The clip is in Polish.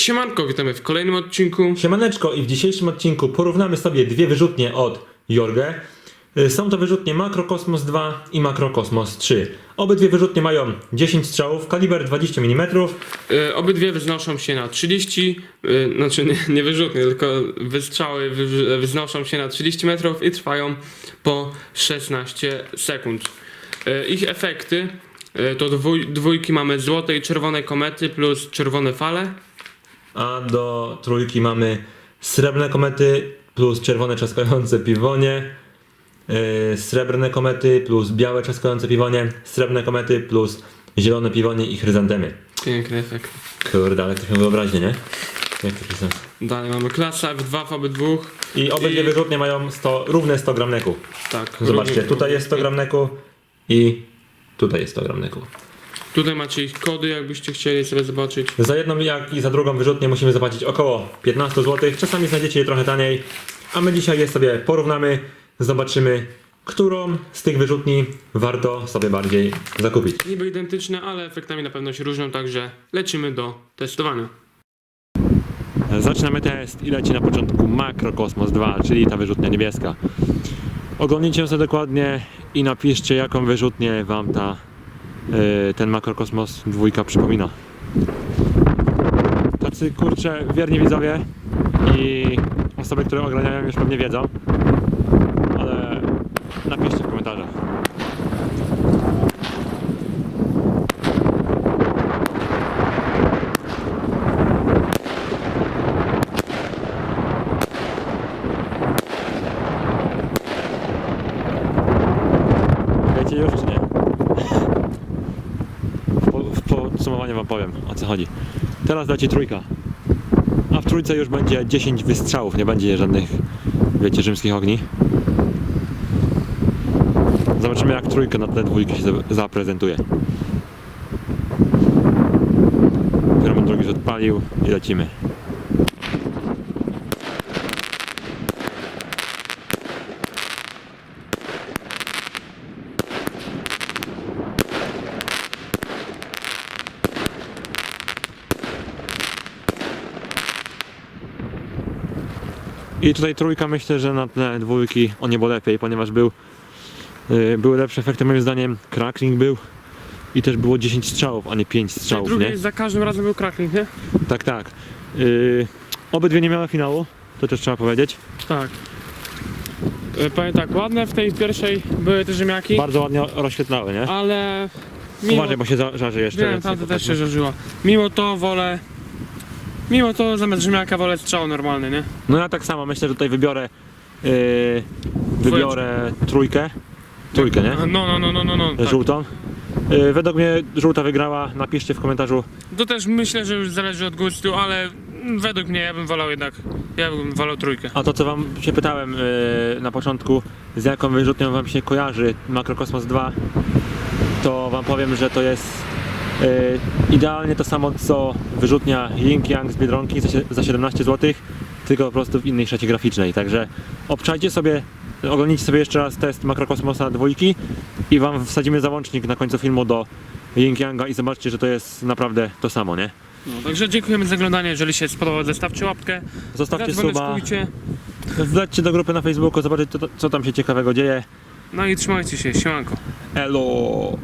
Siemanko, witamy w kolejnym odcinku. Siemaneczko i w dzisiejszym odcinku porównamy sobie dwie wyrzutnie od Jorge. Y, Są to wyrzutnie Makrokosmos 2 i Makrokosmos 3. Obydwie wyrzutnie mają 10 strzałów, kaliber 20 mm. Y, obydwie wznoszą się na 30, y, znaczy nie, nie wyrzutnie, tylko wystrzały wy, wznoszą się na 30 metrów i trwają po 16 sekund. Ich efekty to dwój, dwójki mamy złote i czerwone komety plus czerwone fale. A do trójki mamy srebrne komety plus czerwone czaskające piwonie. y, Srebrne komety plus białe czaskające piwonie. Srebrne komety plus zielone piwonie i chryzantemy. Piękny efekt. Kurde, ale to się wyobraźnie, nie? Jak to pisać? Dalej mamy klasa F2 w obydwu. I obydwie I- wyrzutnie mają 100, równe 100 gram neku. Tak. Zobaczcie, równie- tutaj jest 100 gram neku i tutaj jest 100 gram neku. Tutaj macie ich kody, jakbyście chcieli sobie zobaczyć. Za jedną jak i za drugą wyrzutnię musimy zapłacić około 15 zł. Czasami znajdziecie je trochę taniej. A my dzisiaj je sobie porównamy, zobaczymy, którą z tych wyrzutni warto sobie bardziej zakupić. Niby identyczne, ale efektami na pewno się różnią, także lecimy do testowania. Zaczynamy test i leci na początku Makrokosmos 2, czyli ta wyrzutnia niebieska. Oglądnijcie ją sobie dokładnie i napiszcie jaką wyrzutnię wam ta, ten Makrokosmos 2 przypomina. Tacy kurcze wierni widzowie i osoby, które oglądają już pewnie wiedzą, ale napiszcie w komentarzach. Wiecie już czy nie? W, po, w podsumowaniu wam powiem o co chodzi. Teraz leci trójka. A w trójce już będzie 10 wystrzałów, nie będzie żadnych, wiecie, rzymskich ogni. Zobaczymy jak trójka na tle dwójki się za- zaprezentuje. Pierwszy drugi już odpalił i lecimy. I tutaj trójka myślę, że na tle dwójki o niebo lepiej, ponieważ był, yy, były lepsze efekty moim zdaniem, crackling był i też było 10 strzałów, a nie 5 strzałów, nie? Drugi za każdym razem był crackling, nie? Tak, tak. Yy, obydwie nie miały finału, to też trzeba powiedzieć. Tak. E, Powiem tak, ładne w tej pierwszej były te ziemniaki, Bardzo ładnie rozświetlały, nie? ale mimo, Uważaj, bo się żarzy jeszcze. wiem, tamte nie też się żarzyła. Mimo to wolę, mimo to zamiast ziemniaka wolę strzał normalny, nie? No ja tak samo myślę, że tutaj wybiorę yy, wybiorę trójkę. Trójkę, nie? No, no, no, no, no, no tak. Żółtą. Yy, według mnie żółta wygrała. Napiszcie w komentarzu. To też myślę, że już zależy od gustu, ale według mnie ja bym wolał jednak, ja bym wolał trójkę. A to co wam się pytałem yy, na początku, z jaką wyrzutnią wam się kojarzy Makrokosmos 2, to wam powiem, że to jest idealnie to samo co wyrzutnia Ying Yang z Biedronki za, sie- za 17 zł, tylko po prostu w innej szacie graficznej. Także obczajcie sobie, oglądnijcie sobie jeszcze raz test Makrokosmosa dwójki i wam wsadzimy załącznik na końcu filmu do Ying Yanga i zobaczcie, że to jest naprawdę to samo, nie? No, także dziękujemy za oglądanie, jeżeli się spodobało, zostawcie łapkę, Zostawcie suba, wlećcie do grupy na Facebooku, zobaczyć co, co tam się ciekawego dzieje. no i trzymajcie się, siemanko. Elo!